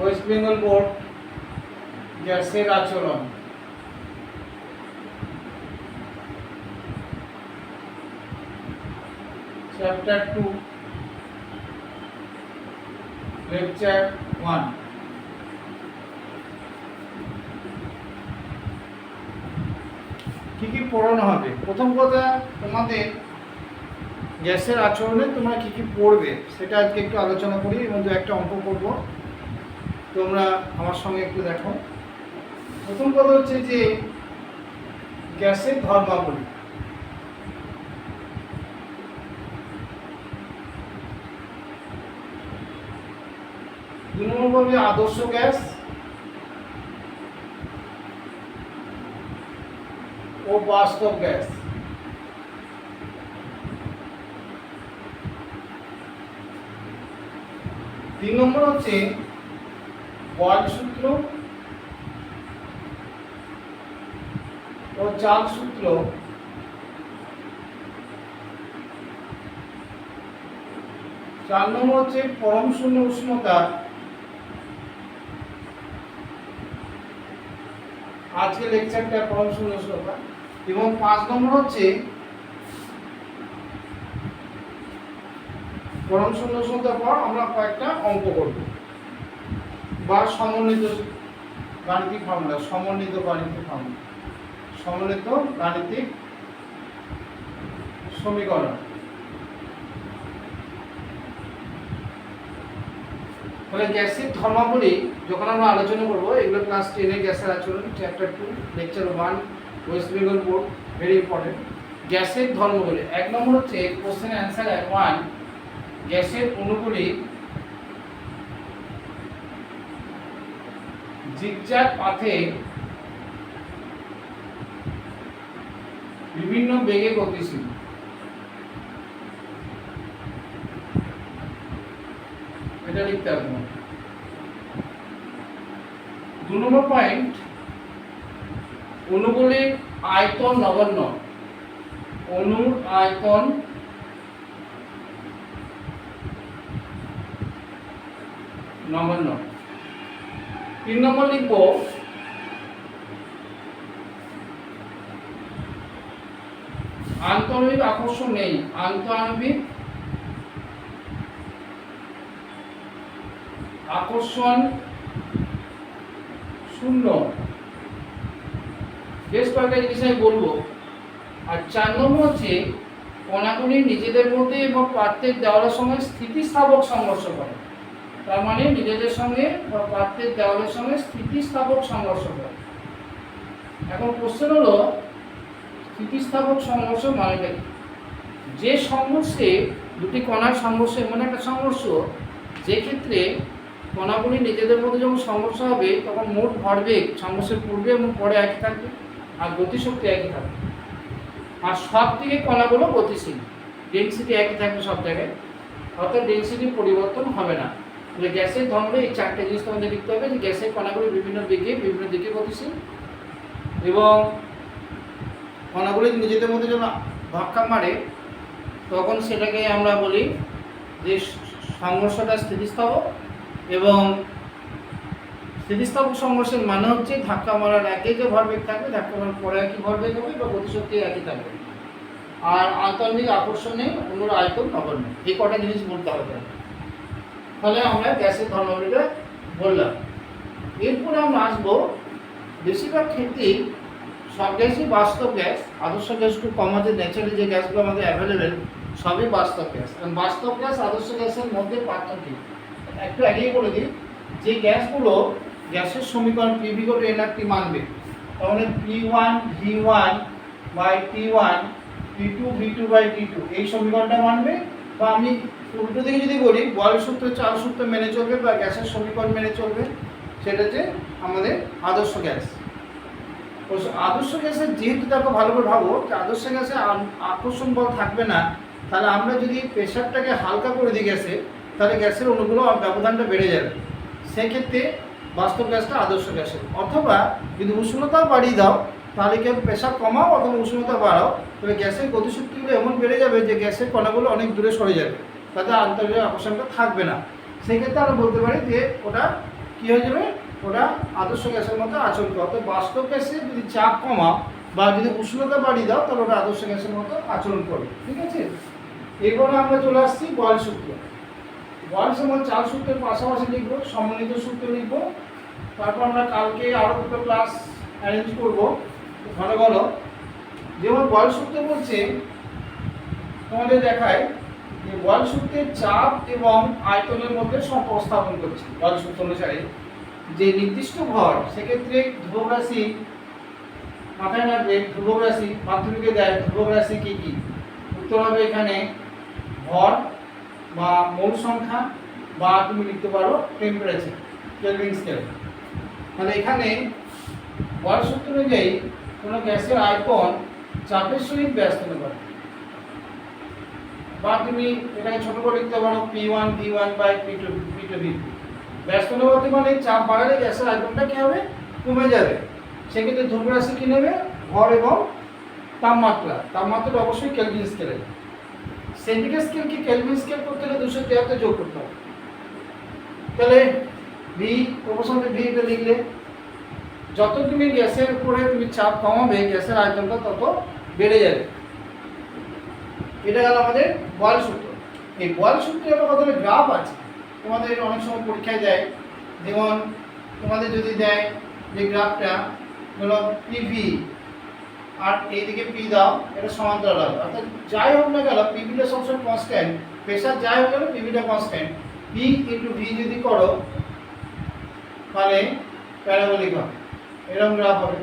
West Bengal board গ্যাসের আচরণ chapter two lecture one কি কি পড়ানো হবে? প্রথম কথা, তোমাদের গ্যাসের আচরণে তোমরা কি কি পড়বে, সেটা আজকে একটু আলোচনা করি এবং দু একটা অঙ্ক করব। তোমরা আমার সঙ্গে একটু দেখো। প্রথম কথা হচ্ছে যে, গ্যাসের ধর্মাবলী। দু নম্বর আদর্শ গ্যাস। ও বাস্তব গ্যাস। তিন নম্বর হচ্ছে বয়ল সূত্র ও চাল সূত্র চার নম্বর হচ্ছে পরম শূন্য উষ্ণতা। আজকে লেকচারটা পরম শূন্য উষ্ণতা। এবং পাঁচ নম্বর হচ্ছে পরম শূন্য উষ্ণতার পর আমরা কয়েকটা অঙ্ক করব। বা সমন্বিত গাণিতিক ফর্মুলা সমন্বিত গাণিতিক ফর্মুলা সমন্বিত গাণিতিক সমীকরণ। তাহলে গ্যাসের ধর্মাবলী যখন আমরা আলোচনা করব, এগুলো ক্লাস টেনে গ্যাসের আচরণ chapter two lecture one West Bengal board very important গ্যাসের ধর্মগুলি এক নম্বর হচ্ছে কোশ্চেন অ্যান্সার ওয়ান গ্যাসের অণুগুলি জিগজ্যাগ পাথে বিভিন্ন বেগে গতিশীল। এটা লিখতে হবে। দু নম্বর পয়েন্ট অণুগুলির আয়তন নগণ্য। অণুর আয়তন নগণ্য। তিন নম্বর লিখব। আন্তঃনবিক আকর্ষণ নেই। আন্তঃনবিক আকর্ষণ শূন্য। বেশ কয়েকটা জিনিস আমি বলব। আর চার নম্বর হচ্ছে, কণাগুলি নিজেদের মধ্যে এবং পাত্রের দেওয়ালের সঙ্গে স্থিতিস্থাপক সংঘর্ষ করে। তার মানে নিজেদের সঙ্গে বা পাত্রের দেওয়ালের সঙ্গে স্থিতিস্থাপক সংঘর্ষ করে। এখন কোশ্চেন হলো স্থিতিস্থাপক সংঘর্ষ মানেটা কি? যে সংঘর্ষে, দুটি কণার সংঘর্ষ এমন একটা সংঘর্ষ, যে ক্ষেত্রে কণাগুলি নিজেদের মধ্যে যখন সংঘর্ষ হবে, তখন মোট ভরবেগ সংঘর্ষের পূর্বে এবং পরে একই থাকবে, আর গতিশক্তি একই থাকবে। আর সব দিকে কণাগুলো গতিশীল। ডেন্সিটি একই থাকবে সব জায়গায়। অর্থাৎ ডেন্সিটি পরিবর্তন হবে না। তাহলে গ্যাসের ধর্মে এই চারটে জিনিস তোমাদের লিখতে হবে যে গ্যাসের কণাগুলি বিভিন্ন দিকে বিভিন্ন দিকে গতিশীল। এবং কণাগুলি নিজেদের মধ্যে যখন ধাক্কা মারে, তখন সেটাকে আমরা বলি যে সংঘর্ষটা স্থিতিস্থাপক এবং স্থিতিস্থাপক সংঘর্ষের মানে হচ্ছে ধাক্কা মারার আগে যে ভরবেগ থাকবে, ধাক্কা মারার পরে একই ভরবেগ হবে বা গতিশক্তি একই থাকবে। আর আন্তর্নিক আকর্ষণে অন্যর আয়তন নগণ্য। এই কটা জিনিস বলতে হবে। তাহলে আমরা গ্যাসের ধর্মাবলীটা বললাম। এরপরে আমরা আসব বেশিরভাগ ক্ষেত্রেই সব গ্যাসই বাস্তব গ্যাস, আদর্শ গ্যাস খুব কম আছে ন্যাচারালি যে গ্যাসগুলো আমাদের অ্যাভেলেবেল সবই বাস্তব গ্যাস। কারণ বাস্তব গ্যাস, আদর্শ গ্যাসের মধ্যে পার্থক্য? একটু আগেই বলে দিই, যে গ্যাসগুলো গ্যাসের সমীকরণ পি ভি গোটে এনআরটি মানবে। তাহলে P one V one by T one P two V two by T two এই সমীকরণটা মানবে বা আমি উল্টো দিকে যদি বলি, বল সূত্র, চাল সূত্র মেনে চলবে বা গ্যাসের সমীকরণ মেনে চলবে, সেটা হচ্ছে আমাদের আদর্শ গ্যাস। আদর্শ গ্যাসের যেহেতু দেখো ভালো করে ভাবো, যে আদর্শ গ্যাসে আকর্ষণ বল থাকবে না, তাহলে আমরা যদি প্রেশারটাকে হালকা করে দিই গ্যাসে, তাহলে গ্যাসের অণুগুলো ব্যবধানটা বেড়ে যাবে। সেক্ষেত্রে বাস্তব গ্যাসটা আদর্শ গ্যাসের অথবা যদি উষ্ণতাও বাড়িয়ে দাও, তাহলে কেউ প্রেশার কমাও অথবা উষ্ণতা বাড়াও, তবে গ্যাসের গতিশক্তিগুলো এমন বেড়ে যাবে যে গ্যাসের কণাগুলো অনেক দূরে সরে যাবে। তাতে আন্তর্জাতিক আকর্ষণটা থাকবে না। সেক্ষেত্রে আমরা বলতে পারি যে ওটা কি হয়ে যাবে? ওটা আদর্শ গ্যাসের মতো আচরণ করে। অর্থাৎ বাস্তব গ্যাসে যদি চাপ কমাও বা যদি উষ্ণতা বাড়িয়ে দাও, তাহলে ওটা আদর্শ গ্যাসের মতো আচরণ করবে। ঠিক আছে? এরপরে আমরা চলে আসছি বয়ল সূত্র। বয়ল সময় চার সূত্রের পাশাপাশি লিখব, সমন্বিত সূত্র লিখব। তারপর আমরা কালকে আরও দুটো ক্লাস অ্যারেঞ্জ করব। ঘন ঘন যেমন বয়ল সূত্র বলছে, তোমাদের দেখায় যে বয়ল সূত্রের চাপ এবং আয়তনের মধ্যে সম্পর্ক স্থাপন করছে। বয়ল সূত্র অনুসারে যে নির্দিষ্ট ভর সেক্ষেত্রে ধ্রুবক রাশি মাথায় রাখবে ধ্রুবক রাশি মাধ্যমিকে দেয়, ধ্রুবক রাশি কী কী? উত্তর হবে এখানে ভর বা মৌল সংখ্যা বা তুমি লিখতে পারো টেম্পারেচার কেলভিন স্কেল তাহলে এখানে বয়স সূত্র অনুযায়ী কোনো গ্যাসের আয়তন চাপের সহিত ব্যস্ত হতে পারে বা তুমি এটাকে ছোট করে লিখতে পারো P one V one by P two P two V ব্যস্ত অনুপাতে মানে চাপ বাড়ালে গ্যাসের আয়তনটা কী হবে? কমে যাবে। সেক্ষেত্রে ধ্রুবরাশি কী নেবে? ভর এবং তাপমাত্রা। তাপমাত্রাটা অবশ্যই কেলভিন স্কেলে সেন্টিগ্রেড স্কেলকে কেলভিন স্কেল করতে হলে দুশো তিয়াত্তর যোগ করতে হবে। তাহলে ভি প্রপোশনটা ভি এটা লিখলে, যত তুমি গ্যাসের উপরে তুমি চাপ কমাবে, গ্যাসের আয়তনটা তত বেড়ে যাবে। এটা গেল আমাদের বয়েল সূত্র। এই বয়েল সূত্রে আবার কতগুলো গ্রাফ আছে তোমাদের অনেক সময় পরীক্ষায় দেয়। যেমন তোমাদের যদি দেয় যে গ্রাফটা ধরো পিভি আর এইদিকে পি দাও, এটা সমান্তরাল হবে। অর্থাৎ যাই হোক না কেন পিভিটা সবসময় কনস্ট্যান্ট প্রেশার যাই হোক কেন পিভিটা কনস্ট্যান্ট পি ইন্টু ভি যদি করো, তাহলে প্যারাবোলিক হবে। এরকম গ্রাফ হবে।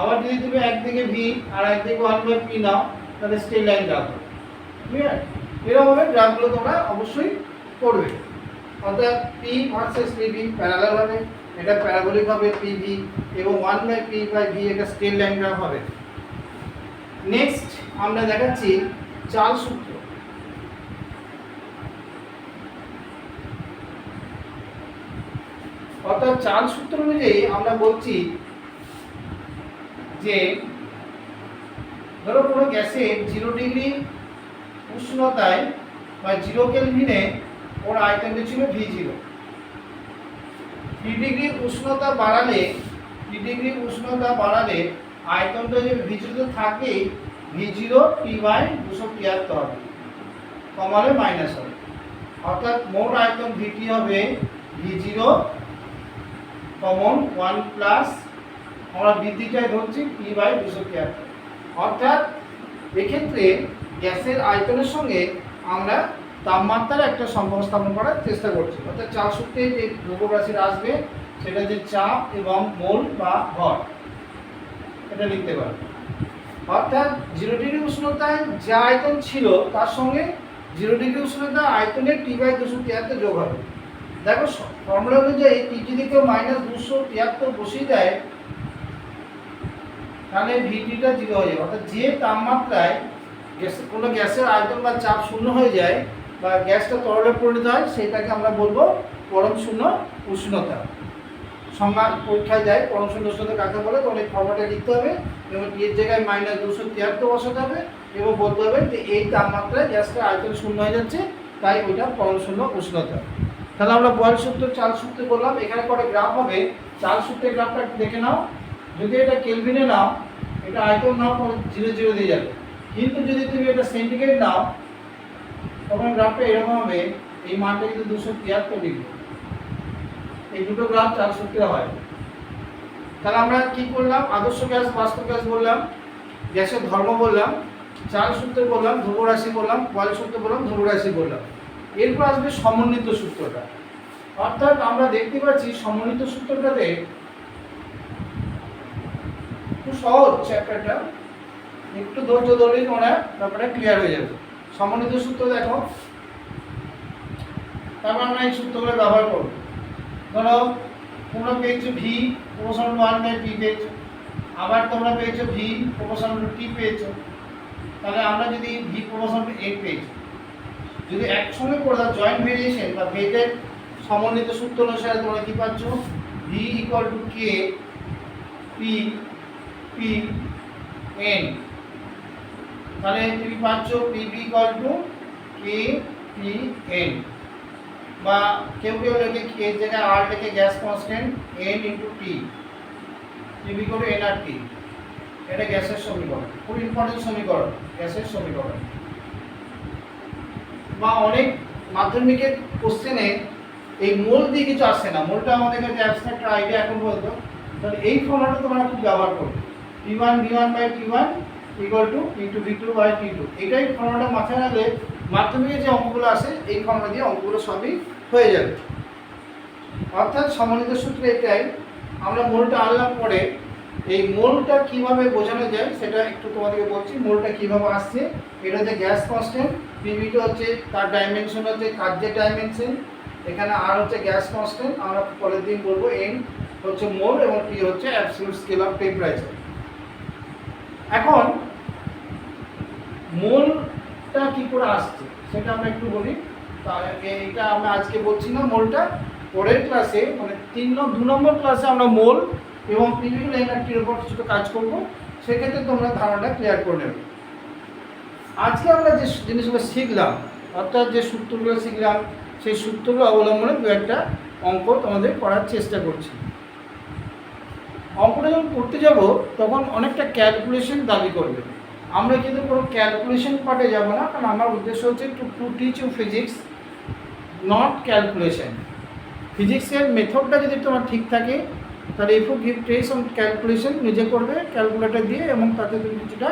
আবার যদি তুমি একদিকে ভি আর একদিকে ওয়ান বাই পি নাও, তাহলে স্টেল লাইন গ্রাফ হবে। এরকমভাবে গ্রাফগুলো তোমরা অবশ্যই করবে। অর্থাৎ পি ভার্সেস পিভি প্যারালাল হবে, এটা প্যারাবোলিক হবে পিভি এবং one by P by V এটা স্টেল লাইন গ্রাফ হবে। নেক্সট আমরা দেখাচ্ছি চাল সূত্র। অর্থাৎ চাল সূত্র অনুযায়ী আমরা বলছি যে, ধরো কোনো গ্যাসের জিরো ডিগ্রি উষ্ণতায় বা জিরো কেলভিনে ওর আয়তনটা ছিল ভি জিরো ডিগ্রি উষ্ণতা বাড়ালে ডিগ্রি উষ্ণতা বাড়ালে আয়তনটা যে ভি জিরো থাকে ভি জিরো টি বাই দুশো তিয়াত্তর হবে কমালে মাইনাস হবে। অর্থাৎ মোট আয়তন ভিটি হবে V zero common one plus আমরা বৃদ্ধিটাই ধরছি টি বাই দুশো তিয়াত্তর। অর্থাৎ এক্ষেত্রে গ্যাসের আয়তনের সঙ্গে আমরা তাপমাত্রার একটা সম্পর্ক স্থাপন করার চেষ্টা করছি। অর্থাৎ চাপ সূত্রে যে দ্রব্যরাশির আসবে, সেটা যে চাপ এবং মোল বা ভর এটা লিখতে পারবে অর্থাৎ জিরো ডিগ্রি উষ্ণতায় যে আয়তন ছিল, তার সঙ্গে জিরো ডিগ্রি উষ্ণতা আয়তনের টি বাই দুশো তিয়াত্তর যোগ হবে। দেখো ফর্মুলা অনুযায়ী টি যদি কেউ মাইনাস দুশো তিয়াত্তর বসিয়ে দেয়, তাহলে ভিটিটা জিরো হয়ে যাবে। অর্থাৎ যে তাপমাত্রায় গ্যাস কোনো গ্যাসের আয়তন বা চাপ শূন্য হয়ে যায় বা গ্যাসটা তরলে পরিণত হয়, সেটাকে আমরা বলব পরম শূন্য উষ্ণতা। সংজ্ঞা পরীক্ষায় যায় পরম শূন্য উষ্ণতা কাকে বলে? তখন এই ফর্মাটে লিখতে হবে। এবং এর জায়গায় মাইনাস দুশো তিয়াত্তর বসাতে হবে এবং বলতে হবে যে এই তাপমাত্রায় গ্যাসটা আয়তন শূন্য হয়ে যাচ্ছে, তাই ওইটা পরম শূন্য উষ্ণতা। তাহলে আমরা বয়েল সূত্র, চাল সূত্রে বললাম, এখানে পরে গ্রাফ হবে। চাল সূত্রের গ্রাফটা দেখে নাও। যদি এটা কেলভিনে নাও, এটা আয়তন নাও জিরো জিরো দিয়ে যাবে। কিন্তু যদি তুমি এটা সেন্টিগ্রেড নাও তখন গ্রাফটা এরকম হবে, এই মানটা কিন্তু দুশো তিয়াত্তর ডিগ্রি এই দুটো গ্রাফ চার সূত্রে হয়। তাহলে আমরা কি করলাম? আদর্শ গ্যাস বাস্তব গ্যাস বললাম, গ্যাসের ধর্ম বললাম চাল সূত্র বললাম, ধ্রুবরাশি বললাম বয়ল সূত্র বললাম, ধ্রুবরাশি বললাম। এরপর আসবে সমন্বিত সূত্রটা। অর্থাৎ আমরা দেখতে পাচ্ছি সমন্বিত সূত্রটাতে খুব সহজ চ্যাপ্টারটা একটু ধৈর্য ধরলেই তোমরা ব্যাপারটা ক্লিয়ার হয়ে যাবে। সমন্বিত সূত্র দেখো। তারপর আমরা এই সূত্রগুলো ব্যবহার করব। ধরো, তোমরা পেয়েছ V proportion one by P পেয়েছ। আবার তোমরা পেয়েছ ভি প্রপোশন টি পেয়েছ। তাহলে আমরা যদি ভি প্রপোশন এ পেয়েছি। যদি একসঙ্গে করে দাও জয়েন্ট ভেরিয়েশন বা ভেটের সমন্বিত সূত্র অনুসারে তোমরা কী পাচ্ছ? V equal to K P P N তাহলে তুমি পাচ্ছ PV to K P N বা কেউ কেউ লেখে এর জায়গায় আর লেখে gas constant N into T TV করে এন আর টি এটা গ্যাসের সমীকরণ, খুব ইম্পর্টেন্ট সমীকরণ, গ্যাসের সমীকরণ। বা অনেক মাধ্যমিকের কোশ্চেনে এই মোল দিয়ে কিছু আসে না, মোলটা আমাদের কাছে অ্যাবস্ট্রাক্ট আইডিয়া এখন বলতো তাহলে এই ফর্মুলাটা তোমরা খুব ব্যবহার করবে। T one V one by T one equal to P two V two by T two এটাই ফর্মুলাটা মাথায় রাখলে মাধ্যমিকে যে অঙ্কগুলো আসে, এই ফর্মুলা দিয়ে অঙ্কগুলো সবই হয়ে যাবে। অর্থাৎ সমন্বিত সূত্র এটাই। আমরা মোলটা আনলাম পরে। এই মোলটা কীভাবে বোঝানো যায়, সেটা একটু তোমাদেরকে বলছি। মোলটা কীভাবে আসছে, এটা হচ্ছে গ্যাস কনস্ট্যান্ট পিভিটা হচ্ছে তার ডাইমেনশন হচ্ছে কার্যের ডাইমেনশন এখানে আর হচ্ছে গ্যাস কনস্ট্যান্ট আমরা পরের দিন বলব এন হচ্ছে মোল এবং টি হচ্ছে অ্যাবসলিউট স্কেল অফ টেম্পারেচার এখন মোলটা কি করে আসছে? সেটা আমরা একটু বলি। তা এইটা আমরা আজকে বলছি না মোলটা। পরের ক্লাসে মানে তিন দু নম্বর ক্লাসে আমরা মোল এবং পিভিগুলো এনার্জির উপর কিছুটা কাজ করব। সেক্ষেত্রে তোমরা ধারণাটা ক্লিয়ার করে নেবে। আজকে আমরা যে জিনিসগুলো শিখলাম, অর্থাৎ যে সূত্রগুলো শিখলাম, সেই সূত্রগুলো অবলম্বনে দু একটা অঙ্ক তোমাদের করার চেষ্টা করছি। অঙ্কটা যখন করতে যাব, তখন অনেকটা ক্যালকুলেশন দাবি করবে। আমরা কিন্তু কোনো ক্যালকুলেশন পার্টে যাব না, কারণ আমার উদ্দেশ্য হচ্ছে to to teach you physics not calculation ফিজিক্সের মেথডটা যদি তোমার ঠিক থাকে, তাহলে if give stress on calculation নিজে করবে ক্যালকুলেটর দিয়ে, এবং তাতে তুমি কিছুটা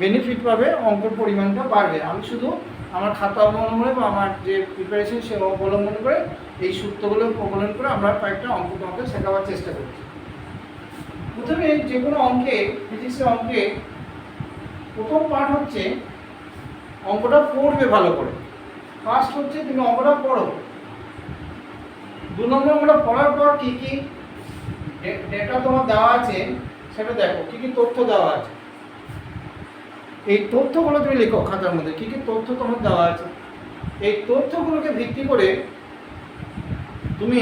বেনিফিট পাবে, অঙ্কের পরিমাণটা বাড়বে। আমি শুধু আমার খাতা অবলম্বনে বা আমার যে প্রিপারেশন সে অবলম্বন করে এই সূত্রগুলো অবলম্বন করে আমরা কয়েকটা অঙ্ক তোমাকে শেখাবার চেষ্টা করছি। প্রথমে যে কোনো অঙ্কে ফিজিক্সের অঙ্কে প্রথম পার্ট হচ্ছে অঙ্কটা পড়বে ভালো করে। ফার্স্ট হচ্ছে তুমি অঙ্কটা পড়ো। দু নম্বর অঙ্কটা পড়ার পর কী কী ডেটা তোমার দেওয়া আছে সেটা দেখো, কী কী তথ্য দেওয়া আছে। এই তথ্যগুলো তুমি লেখো খাতার মধ্যে, কী কী তথ্য তোমার দেওয়া আছে। এই তথ্যগুলোকে ভিত্তি করে তুমি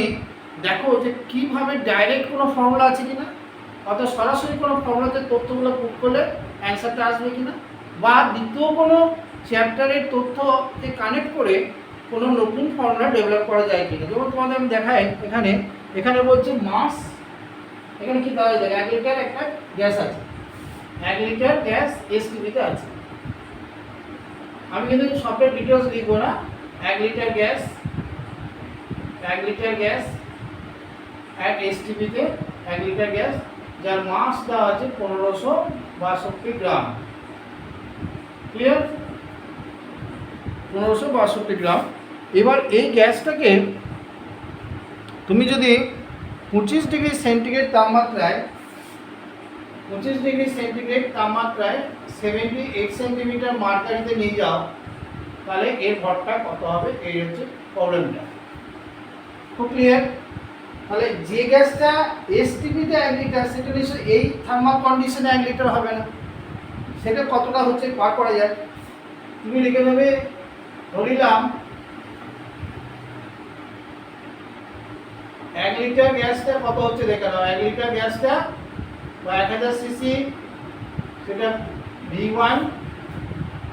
দেখো যে কীভাবে ডাইরেক্ট কোনো ফর্মুলা আছে কিনা, অর্থাৎ সরাসরি কোনো ফর্মুলাতে তথ্যগুলো পুট করলে অ্যান্সারটা আসবে কিনা? বা দ্বিতীয় কোনো চ্যাপ্টারের তথ্যকে কানেক্ট করে কোনো নতুন ফর্মুলা ডেভেলপ করা যায় কিনা? যেমন তোমাদের আমি দেখাই এখানে এখানে বলছে মাস, এখানে কি দেওয়া যায় এক লিটার একটা গ্যাস আছে। এক লিটার গ্যাস এসটিভিতে আছে। আমি কিন্তু সবটা ডিটেলস লিখব না। এক লিটার গ্যাস, এক লিটার গ্যাস এক এসটিভিতে এক লিটার গ্যাস, যার মাস দেওয়া আছে পনেরোশো বাষট্টি গ্রাম। ক্লিয়ার পনেরোশো বাষট্টি গ্রাম। এবার এই গ্যাসটাকে তুমি যদি পঁচিশ ডিগ্রি সেন্টিগ্রেড তাপমাত্রায়, পঁচিশ ডিগ্রি সেন্টিগ্রেড তাপমাত্রায় সেভেন্টি এইট সেন্টিমিটার মার্কারিতে নিয়ে যাও, তাহলে এর ভরটা কত হবে? এই হচ্ছে প্রবলেমটা খুব ক্লিয়ার তাহলে যে গ্যাসটা এসটিপিতে এক লিটার, সেটা নিশ্চয়ই এই থার্মাল কন্ডিশনে এক লিটার হবে না। সেটা কতটা হচ্ছে পার করা যায়? তুমি লিখে নেবে ধরিলাম এক লিটার গ্যাসটা কত হচ্ছে দেখে নাও এক লিটার গ্যাসটা বা এক হাজার সিসি সেটা ভি ওয়ান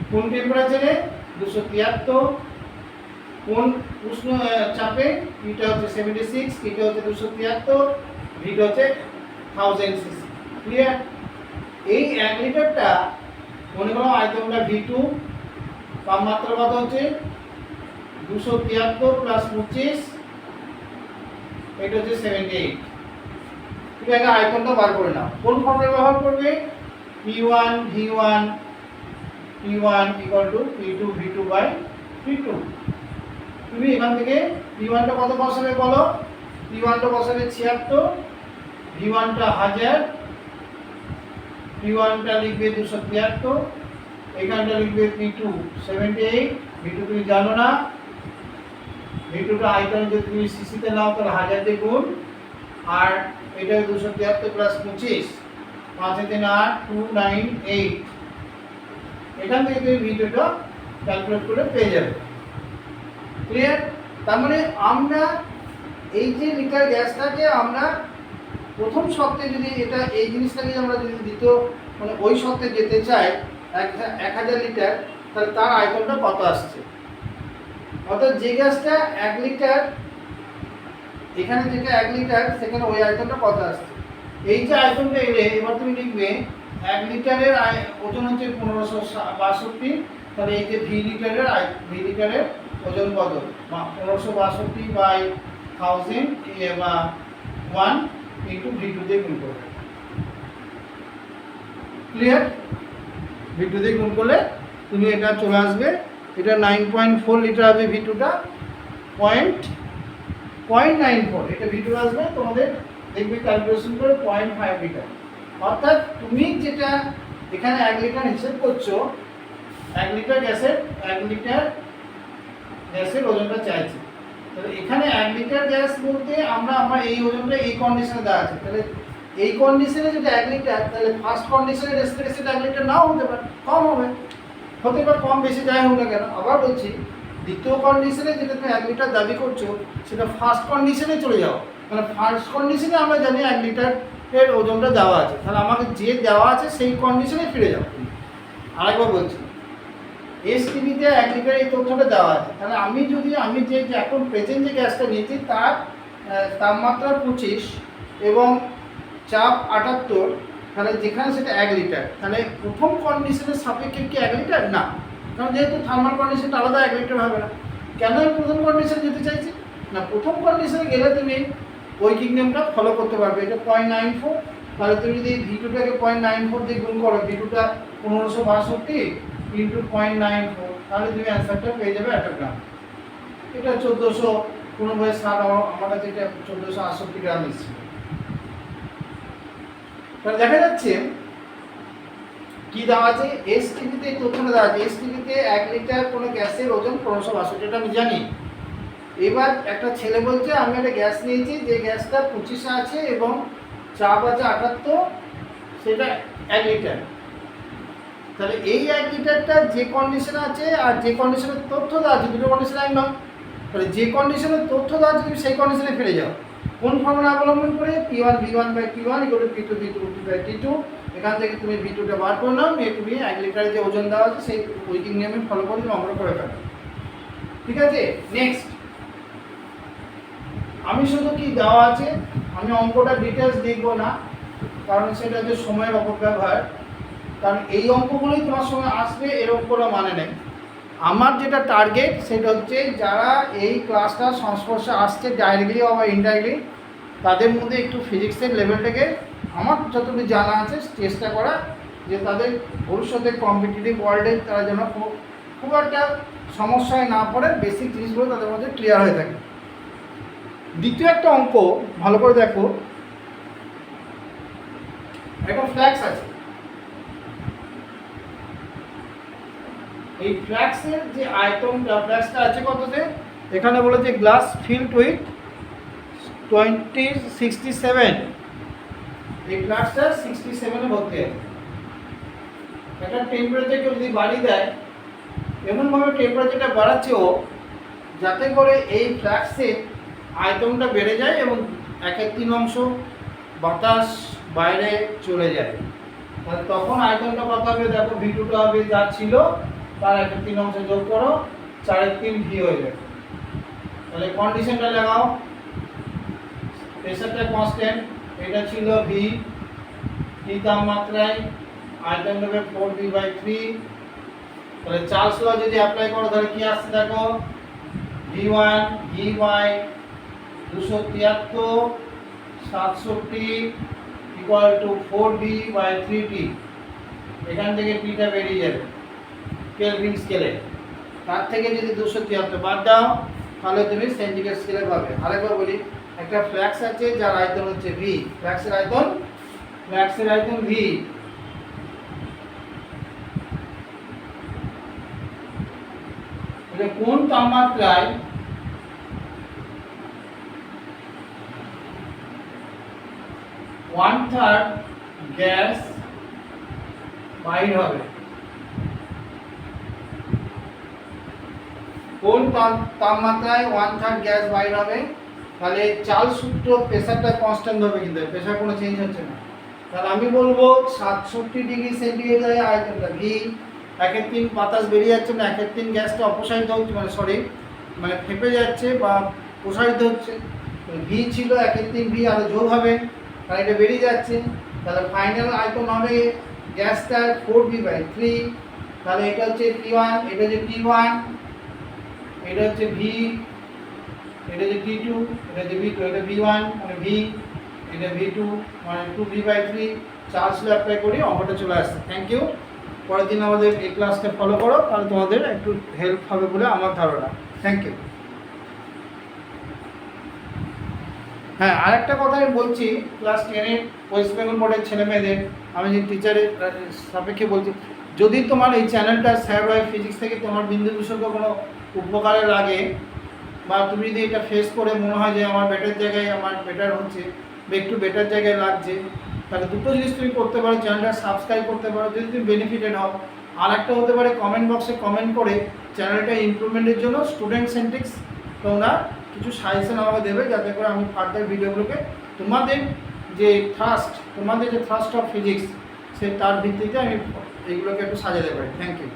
কোন টেম্পারেচারে দুশো তিয়াত্তর কোন উষ্ণ চাপে ইটা হচ্ছে সেভেন্টি সিক্স ইটা হচ্ছে দুশো তিয়াত্তর ভিটা হচ্ছে থাউজেন্ড সিসি ক্লিয়ার এই এক লিটারটা, মনে করো আয়তনটা ভি টু তাপমাত্রা কত হচ্ছে দুশো তিয়াত্তর প্লাস পঁচিশ, এটা হচ্ছে সেভেন্টি এইট ঠিক আছে আয়তনটা বার করে নাও। কোন ফর্মুলা ব্যবহার করবে? P one V one P one equal to P two V two by P two তুমি এখান থেকে পি ওয়ানটা কত বসাবে বলো? পি ওয়ানটা বসাবে ছিয়াত্তর ভি ওয়ানটা হাজার পি ওয়ানটা লিখবে দুশো তিয়াত্তর, এখানটা লিখবে P two seventy eight V two তুমি জানো না। ভি টুটা আইটেম যদি তুমি সিসিতে নাও, তাহলে হাজার দিয়ে গুণ। আর এটা দুশো তিয়াত্তর প্লাস পঁচিশ, পাঁচে তিন আট টু নাইন এইট এখান থেকে তুমি ভিডিওটা ক্যালকুলেট করে পেয়ে যাবে। ক্লিয়ার তার মানে আমরা এই যে লিটার গ্যাসটাকে আমরা প্রথম সপ্তাহে যদি এটা, এই জিনিসটাকে আমরা যদি দ্বিতীয় মানে ওই সপ্তাহে যেতে চাই, এক এক হাজার লিটার তাহলে তার আয়তনটা কত আসছে? অর্থাৎ যে গ্যাসটা এক লিটার এখানে যেটা এক লিটার সেখানে ওই আয়তনটা কত আসছে? এই যে আয়তনটা এলে, এবার তুমি লিখবে, এক লিটারের ওজন হচ্ছে পনেরোশো বাষট্টি তাহলে এই যে ভি লিটারের আয়- ভি লিটারের ওজন কত? পনেরোশো বাষট্টি বাই থাউজেন্ড বা ওয়ান ইন্টু ভি টু দিয়ে গুণ করবে ক্লিয়ার ভি টু দিয়ে গুণ করলে তুমি এটা চলে আসবে। এটা নাইন পয়েন্ট ফোর লিটার হবে ভি টুটা পয়েন্ট পয়েন্ট নাইন ফোর এটা ভি টু আসবে, তোমাদের দেখবে ক্যালকুলেশন করে পয়েন্ট ফাইভ লিটার অর্থাৎ তুমি যেটা এখানে এক লিটার হিসেব করছ এক লিটার গ্যাসের, এক লিটার গ্যাসের ওজনটা চাইছি। তাহলে এখানে এক লিটার গ্যাস বলতে আমরা, আমার এই ওজনটা এই কন্ডিশনে দেওয়া আছে। তাহলে এই কন্ডিশনে যদি এক লিটার, তাহলে ফার্স্ট কন্ডিশনে রেসপিরেশন এক লিটার নাও হতে পারে, কম হবে। হতে পারে কম বেশি, যাই হোক না কেন। আবার বলছি, দ্বিতীয় কন্ডিশনে যেটা তুমি এক লিটার দাবি করছ, সেটা ফার্স্ট কন্ডিশনে চলে যাও। মানে ফার্স্ট কন্ডিশনে আমরা জানি এক লিটার এর ওজনটা দেওয়া আছে। তাহলে আমাকে যে দেওয়া আছে, সেই কন্ডিশনে ফিরে যাও। আরেকবার বলছি এস টিভিতে এক লিটার এই তথ্যটা দেওয়া আছে। তাহলে আমি যদি, আমি যে এখন প্রেজেন্ট যে গ্যাসটা নিয়েছি, তার তাপমাত্রা পঁচিশ এবং চাপ আটাত্তর, তাহলে যেখানে সেটা এক লিটার। তাহলে প্রথম কন্ডিশনের সাপেক্ষে কি এক লিটার? না। কারণ যেহেতু থার্মাল কন্ডিশনটা আলাদা, এক লিটার হবে না। কেন আমি প্রথম কন্ডিশনে যেতে চাইছি? না, প্রথম কন্ডিশনে গেলে তুমি ঐকিক নিয়মটা ফলো করতে পারবে। এটা পয়েন্ট নাইন ফোর তাহলে তুমি যদি ভি টুটাকে পয়েন্ট নাইন ফোর দিয়ে গুণ করো ভি টুটা পনেরোশো বাষট্টি ইন্টু পয়েন্ট নাইন ফোর তাহলে তুমি অ্যান্সারটা পেয়ে যাবে একটা গ্রাম এটা চোদ্দোশো কোনো বই সাত আমার কাছে এটা চোদ্দোশো আটষট্টি গ্রাম এসেছিল তাহলে দেখা যাচ্ছে কি দেওয়া আছে? এস টিভিতে তথ্যটা দেওয়া আছে। এস টিভিতে এক লিটার কোনো গ্যাসের ওজন পনেরোশো বাষট্টি, এটা আমি জানি। এবার একটা ছেলে বলছে, আমি একটা গ্যাস নিয়েছি, যে গ্যাসটা পঁচিশে আছে এবং চাপ আছে আটাত্তর, সেটা এক লিটার। তাহলে এই এক লিটারটা যে কন্ডিশনে আছে আর যে কন্ডিশনের তথ্য দেওয়া আছে, দুটো কন্ডিশন এক নয়। তাহলে যে কন্ডিশনের তথ্য দেওয়া আছে, তুমি সেই কন্ডিশনে ফিরে যাও। কোন ফর্মুলা অবলম্বন করে? P one V one by P one equal P two V two T by T two এখান থেকে তুমি ভি টুটা বার করে নাও, নিয়ে তুমি এক লিটারের যে ওজন দেওয়া আছে, সেই উইকিং নিয়মে ফলো করে তুমি অঙ্কটা করে ফেলো। ঠিক আছে? নেক্সট আমি শুধু কি দেওয়া আছে? আমি অঙ্কটা ডিটেলস দেখব না, কারণ সেটা হচ্ছে সময়ের অপব্যবহার। কারণ এই অঙ্কগুলোই তোমার সঙ্গে আসবে এরকম কোনো মানে নেই। আমার যেটা টার্গেট সেটা হচ্ছে যারা এই ক্লাসটা সংস্পর্শে আসছে ডাইরেক্টলি বা ইনডাইরেক্টলি তাদের মধ্যে একটু ফিজিক্সের লেভেলটাকে আমার যতটুকু জানা আছে চেষ্টা করা যে তাদের ভবিষ্যতে কম্পিটিটিভ ওয়ার্ল্ডে তারা যেন খুব খুব একটা সমস্যায় না পড়ে বেসিক জিনিসগুলো তাদের মধ্যে ক্লিয়ার হয়ে থাকে। দ্বিতীয় একটা অঙ্ক, ভালো করে দেখো। একটা ফ্ল্যাক্স আছে। এই ফ্ল্যাক্সের যে আয়তনটা ফ্ল্যাক্সটা আছে কততে? এখানে বলেছে glass filled with twenty sixty seven এই ফ্ল্যাক্সটা সিক্সটি সেভেনে ভর্তি একটা টেম্পারেচার কেউ যদি বাড়িয়ে দেয়, এমনভাবে টেম্পারেচারটা বাড়াচ্ছে ও, যাতে করে এই ফ্ল্যাক্সের আয়তনটা বেড়ে যায় এবং এক এক তিন অংশ বাতাস বাইরে চলে যায়। তখন আয়তনটা কত হবে? দেখো ভি টুটা হবে, যা ছিল তার একটা তিন অংশ যোগ করো চারে তিন ভি হয়ে যাবে। তাহলে কন্ডিশনটা লাগাও। প্রেশারটা কনস্ট্যান্ট এটা ছিল ভি টি তাপমাত্রায়, আয়তন হবে ফোর ভি বাই থ্রি তাহলে চার্লস ল যদি অ্যাপ্লাই করো, তাহলে কি আসছে দেখো? ভি ওয়ান ভি বাই দুশো তিয়াত্তর, সাতষট্টি equal to four V by three T এখান থেকে টিটা বেরিয়ে যাবে। কেলভিন স্কেলে। তার থেকে যদি দুশো তিয়াত্তর বাদ দাও, তাহলে তুমি সেন্টিগ্রেড স্কেলে পাবে। আরেকবার বলি, একটা ফ্ল্যাক্স আছে, যার আয়তন হচ্ছে ভি ফ্ল্যাক্সের আয়তন? ফ্ল্যাক্সের আয়তন ভি এটা কোন তাপমাত্রায়? ওয়ান থার্ড গ্যাস বাইর হবে। কোন তাপ- তাপমাত্রায় ওয়ান থার্ড গ্যাস বাইর হবে? তাহলে চাল সূত্র প্রেশারটা কনস্ট্যান্ট হবে কিন্তু প্রেশার কোনো চেঞ্জ হচ্ছে না। তাহলে আমি বলব সাতষট্টি ডিগ্রি সেন্টিগ্রেডের আয়তনটা। ভি একের তিন বাতাস বেরিয়ে যাচ্ছে না, একের তিন গ্যাসটা অপসারিত হচ্ছে মানে সরি মানে ফেঁপে যাচ্ছে বা প্রসারিত হচ্ছে। ভি ছিল একের তিন ভি আরও যোগ হবে, তাহলে এটা বেরিয়ে যাচ্ছে। তাহলে ফাইনাল আয়তন হবে গ্যাসটা ফোর ভি বাই থ্রি তাহলে এটা হচ্ছে টি ওয়ান এটা হচ্ছে টি ওয়ান এটা হচ্ছে ভি এটা হচ্ছে টি টু এটা হচ্ছে ভি টু এটা ভি ওয়ান মানে ভি এটা ভি টু মানে two V by three charge apply করি, অঙ্কটা চলে আসছে। থ্যাংক ইউ পরের দিন আমাদের এই ক্লাসটা ফলো করো, তাহলে তোমাদের একটু হেল্প হবে বলে আমার ধারণা। থ্যাংক ইউ হ্যাঁ আরেকটা কথা আমি বলছি ক্লাস টেনের ওয়েস্ট বেঙ্গল বোর্ডের ছেলে মেয়েদের আমি যে টিচারের সাপেক্ষে বলছি যদি তোমার এই চ্যানেলটা স্যার বাই ফিজিক্স থেকে তোমার বিন্দু বিসর্গ কোনো উপকারে লাগে, বা তুমি যদি এটা ফেস করে মনে হয় যে আমার বেটার জায়গায় আমার বেটার হচ্ছে, বা একটু বেটার জায়গায় লাগছে, তাহলে দুটো জিনিস তুমি করতে পারো, চ্যানেলটা সাবস্ক্রাইব করতে পারো, যদি তুমি বেনিফিটেড হও। আর একটা হতে পারে কমেন্ট বক্সে কমেন্ট করে চ্যানেলটা ইমপ্রুভমেন্টের জন্য স্টুডেন্ট সেন্ট্রিক্স তোমরা কিছু সাজেশন আমাকে দেবে, যাতে করে আমি ফার্দার ভিডিওগুলোকে তোমাদের যে থ্রাস্ট তোমাদের যে থ্রাস্ট অফ ফিজিক্স সে তার ভিত্তিতে আমি এইগুলোকে একটু সাজাতে পারি। Thank you